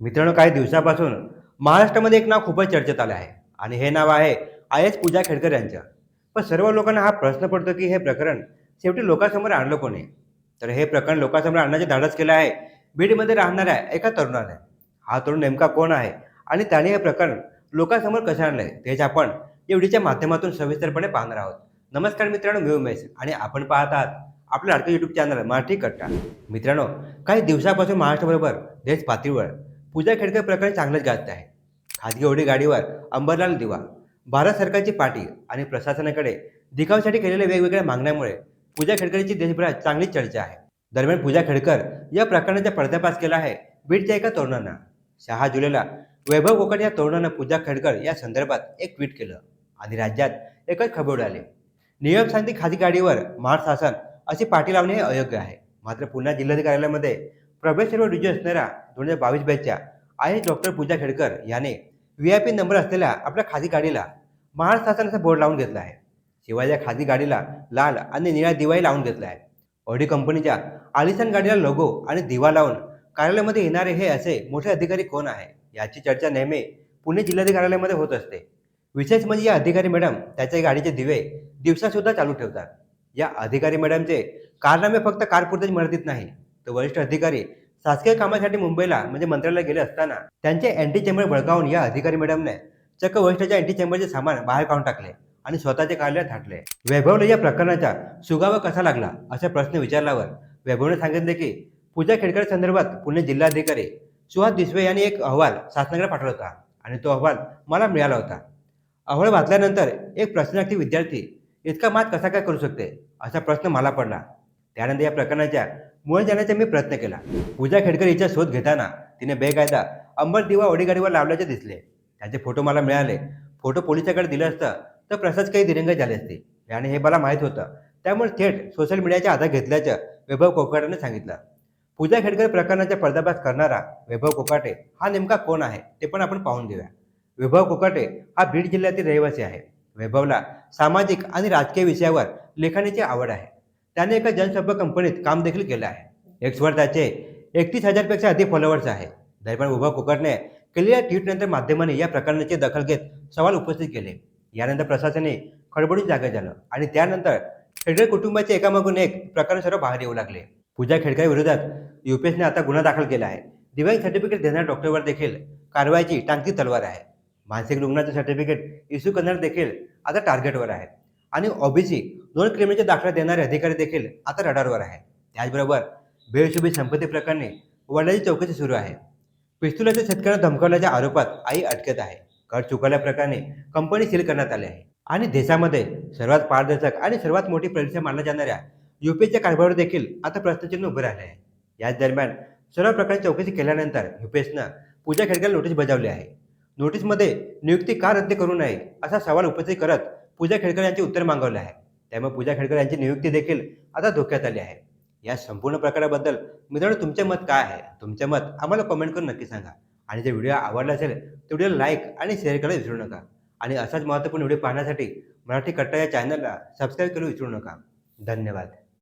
मित्रांनो काही दिवसापासून महाराष्ट्रामध्ये एक नाव खूपच चर्चेत आलं आहे आणि हे नाव आहे आय एस पूजा खेडकर यांचं. पण सर्व लोकांना हा प्रश्न पडतो की हे प्रकरण शेवटी लोकांसमोर आणलं कोणी तर हे प्रकरण लोकांसमोर आणण्याचे धाडस केलं आहे. बीडमध्ये राहणाऱ्या एका तरुणाने. हा तरुण नेमका कोण आहे? आणि त्याने हे प्रकरण लोकांसमोर कसं आणलं आहे तेच आपण एवढीच्या माध्यमातून सविस्तरपणे पाहणार आहोत. नमस्कार मित्रांनो मी उमेश आणि आपण पाहत आहात आपलं अडकं यूट्यूब चॅनल मराठी कट्टा. मित्रांनो काही दिवसापासून महाराष्ट्राबरोबर देश पातळीवर पूजा खेडकर प्रकरण चांगलंच गाजत आहे. खाजगी ओढी गाडीवर अंबरलाल दिवा भारत सरकारची पाठी आणि प्रशासनाकडे दिखावसाठी केलेल्या वेगवेगळ्या मागण्यामुळे पूजा खेडकरची देशभरात चांगलीच चर्चा आहे. दरम्यान पूजा खेडकर या प्रकरणाचा पर्दाफाश केला आहे बीडच्या एका तरुणानं. सहा जुलैला वैभव कोकण या तरुणानं पूजा खेडकर या संदर्भात एक ट्विट केलं आणि राज्यात एकच खबर उडाले नियम सांगते खाजगी गाडीवर महार शासन अशी पाठी लावणे हे अयोग्य आहे. मात्र पुन्हा जिल्हाधिकाऱ्यालयामध्ये प्रवेश सर्व रुजू असणाऱ्या दोन हजार बावीस बॅचच्या आय डॉक्टर पूजा खेडकर याने व्ही आय पी नंबर असलेल्या आपल्या खाजगी गाडीला महाराष्ट्र शासनाचा बोर्ड लावून घेतला आहे. शिवाय या खाजगी गाडीला लाल आणि निळा दिवाही लावून घेतला आहे. ऑडी कंपनीच्या आलिसान गाडीला लोगो आणि दिवा लावून कार्यालयामध्ये येणारे हे असे मोठे अधिकारी कोण आहे याची चर्चा नेहमी पुणे जिल्हाधिकारी कार्यालयामध्ये होत असते. विशेष म्हणजे या अधिकारी मॅडम त्याच्या गाडीचे दिवे दिवसासुद्धा चालू ठेवतात. या अधिकारी मॅडमचे कारनामे फक्त कारपुरतेच मर्यादित नाही तर वरिष्ठ अधिकारी शासकीय कामासाठी मुंबईला म्हणजे मंत्रालयात गेले असताना त्यांचे अँटी चेंबर बळकावून या अधिकारी मॅडमने चक्क वरिष्ठाच्या अँटी चेंबरचे सामान बाहेर काढून टाकले आणि स्वतःचे कार्यालयात थाटले. वैभवला या प्रकरणाचा सुगावा कसा लागला असा प्रश्न विचारल्यावर वैभवने सांगितले की पूजा खेडकर संदर्भात पुणे जिल्हाधिकारी सुहास दिसवे यांनी एक अहवाल शासनाकडे पाठवला होता आणि तो अहवाल मला मिळाला होता. अहवाल वाचल्यानंतर एक प्रश्नार्थी विद्यार्थी इतका मात कसा काय करू शकते? असा प्रश्न मला पडला. त्यानंतर या प्रकरणाच्या मुळे जाण्याचा मी प्रयत्न केला. पूजा खेडकर हिचा शोध घेताना तिने बेकायदा अंबर दिवा ओडीगाडीवर लावल्याचे दिसले. त्याचे फोटो मला मिळाले. फोटो पोलिसाकडे दिले असतं तर प्रसाद काही दिरंग झाले असते. आणि हे मला माहीत होतं. त्यामुळे थेट सोशल मीडियाच्या आधार घेतल्याचं वैभव कोकाटेने सांगितलं. पूजा खेडकर प्रकरणाचा पर्दाभास करणारा वैभव कोकाटे हा नेमका कोण आहे ते पण आपण पाहून घेऊया. वैभव कोकाटे हा बीड जिल्ह्यातील रहिवासी आहे. वैभवला सामाजिक आणि राजकीय विषयावर लेखनाची आवड आहे. त्याने एका जनसंपर्क कंपनीत काम देखील केलं आहे. एक्सवर त्याचे एकतीस हजारपेक्षा अधिक फॉलोअर्स आहे. दरम्यान उभा कुकरने केलेल्या ट्विटनंतर माध्यमांनी या प्रकरणाची दखल घेत सवाल उपस्थित केले. यानंतर प्रशासने खडबडून जागा झालं आणि त्यानंतर खेडकर कुटुंबाचे एकामागून एक प्रकरण सर्व बाहेर येऊ लागले. पूजा खेडकर विरोधात युपीएसने आता गुन्हा दाखल केला आहे. दिव्यांग सर्टिफिकेट देणाऱ्या डॉक्टरवर देखील कारवाईची टांगती तलवार आहे. मानसिक रुग्णाचं सर्टिफिकेट इश्यू करणारे देखील आता टार्गेटवर आहेत आणि ओबीसी दोन क्रिमिनलचे दाखला देणारे अधिकारी देखील आता रडारवर आहे त्याचबरोबर बेहिशोबी संपत्ती प्रकरणी वडिलांची चौकशी सुरू आहे. पिस्तुलाच्या शेतकऱ्यांना धमकावल्याच्या आरोपात आई अटकेत आहे. कर चुकवल्याप्रकरणी कंपनी सील करण्यात आली आहे. आणि देशामध्ये सर्वात पारदर्शक आणि सर्वात मोठी परीक्षा मानल्या जाणाऱ्या युपीएसच्या कारभारावर देखील आता प्रश्नचिन्ह उभे राहिले आहे. याच दरम्यान सर्व प्रकारची चौकशी केल्यानंतर युपीएसनं पूजा खेडकर नोटीस बजावली आहे. नोटीसमध्ये नियुक्ती का रद्द करू नये असा सवाल उपस्थित करत पूजा खेडकर यांचे उत्तर मागवले आहे. त्यामुळे पूजा खेडकर यांची नियुक्ती देखील आता धोक्यात आली आहे. या संपूर्ण प्रकाराबद्दल मित्रांनो तुमचे मत काय आहे? तुमचे मत आम्हाला कमेंट करून नक्की सांगा. आणि जर व्हिडिओ आवडला असेल तर व्हिडिओ लाईक आणि शेअर करायला विसरू नका. आणि असाच महत्त्वपूर्ण व्हिडिओ पाहण्यासाठी मराठी कट्टा या चॅनलला सबस्क्राईब करू विसरू नका. धन्यवाद.